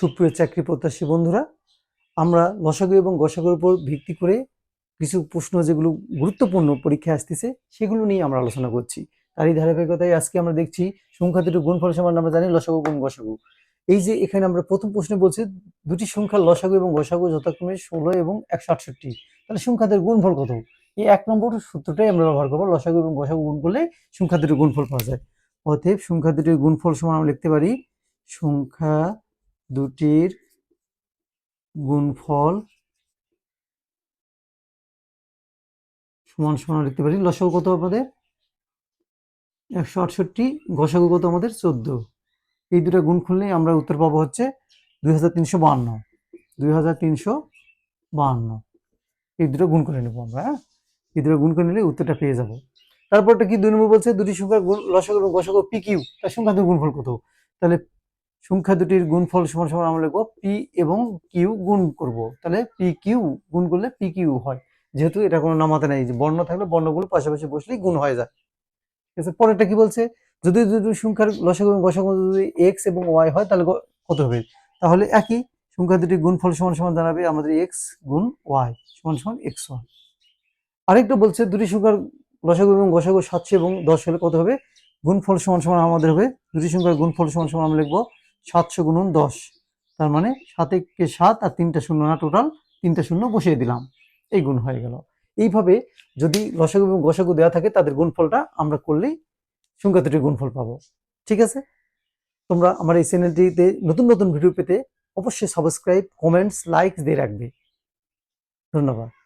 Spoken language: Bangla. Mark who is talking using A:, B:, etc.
A: সুপ্রিয় চাকরি প্রত্যাশী বন্ধুরা, আমরা লসাগু এবং গসাগুর উপর ভিত্তি করে কিছু প্রশ্ন যেগুলো গুরুত্বপূর্ণ পরীক্ষায় আসতেছে, সেগুলো নিয়ে আমরা আলোচনা করছি। তারই ধারাবাহিকতায় আজকে আমরা দেখছি সংখ্যা দুটো গুণফল সমান আমরা জানি লসাগু গুণ গসাগু। এই যে এখানে আমরা প্রথম প্রশ্নে বলছি, দুটি সংখ্যা লসাগু এবং গসাগু যথাক্রমে ষোলো এবং একশো আটষট্টি। তাহলে সংখ্যাদের গুণফল কত? এই এক নম্বর সূত্রটাই আমরা ব্যবহার করব, লসাগু এবং গসাগু গুণ করলে সংখ্যা দুটির গুণফল পাওয়া যায়। অতএব সংখ্যা দুটির গুণফল সমান আমরা লিখতে পারি, সংখ্যা দুটির গুণফল সমান সমান লিখতে পারি। লসাগু কত আমাদের? একশো আটষট্টি গসাগু কত আমাদের? চোদ্দ। এই দুটো গুণ খুললে আমরা উত্তর পাবো হচ্ছে দুই হাজার তিনশো বাহান্ন। দুই হাজার তিনশো বাহান্ন। এই দুটো গুণ করে নেব আমরা হ্যাঁ? এই দুটো গুণ করে নিলে উত্তরটা পেয়ে যাব। তারপরটা কি দুই নম্বর বলছে? দুটি সংখ্যার গুণ লসাগু এবং গসাগু পি কিউ তার সংখ্যা দুই গুণফল কত? তাহলে সংখ্যা দুটির গুণফল সমান সমান আমরা লিখব পি এবং কিউ গুণ করব। তাহলে পি কিউ গুণ করলে পি কিউ হয়। যেহেতু এটা কোনো নামাতে নাই, যে বর্ণ থাকলে বর্ণগুলো পাশাপাশি বসলেই গুণ হয়ে যায়। ঠিক আছে, পরেরটা কি বলছে? যদি দুটি সংখ্যার লসাগু গসাগু যদি এক্স এবং ওয়াই হয়, তাহলে কত হবে? তাহলে একই সংখ্যা দুটি গুণফল সমান সমান দাঁড়াবে আমাদের এক্স গুণ ওয়াই সমান সমান এক্স ওয়াই আরেকটা বলছে, দুটি সংখ্যার লসাগু এবং গসাগু সাতশো এবং দশ হলে কত হবে? গুণফল সমান সমান আমাদের হবে। দুটি সংখ্যার গুণফল সমান সমান আমরা লিখব সাতশো গুণন দশ। তার মানে সাত একে সাত আর তিনটা শূন্য না টোটাল তিনটা শূন্য বসিয়ে দিলাম। এই গুণ হয়ে গেল। এইভাবে যদি লসাগু এবং গসাগু দেওয়া থাকে, তাদের গুণফলটা আমরা করলেই সংখ্যা দুটির গুণফল পাবো। ঠিক আছে? তোমরা আমার এই চ্যানেলটিতে নতুন নতুন ভিডিও পেতে অবশ্যই সাবস্ক্রাইব কমেন্টস লাইক দিয়ে রাখবে। ধন্যবাদ।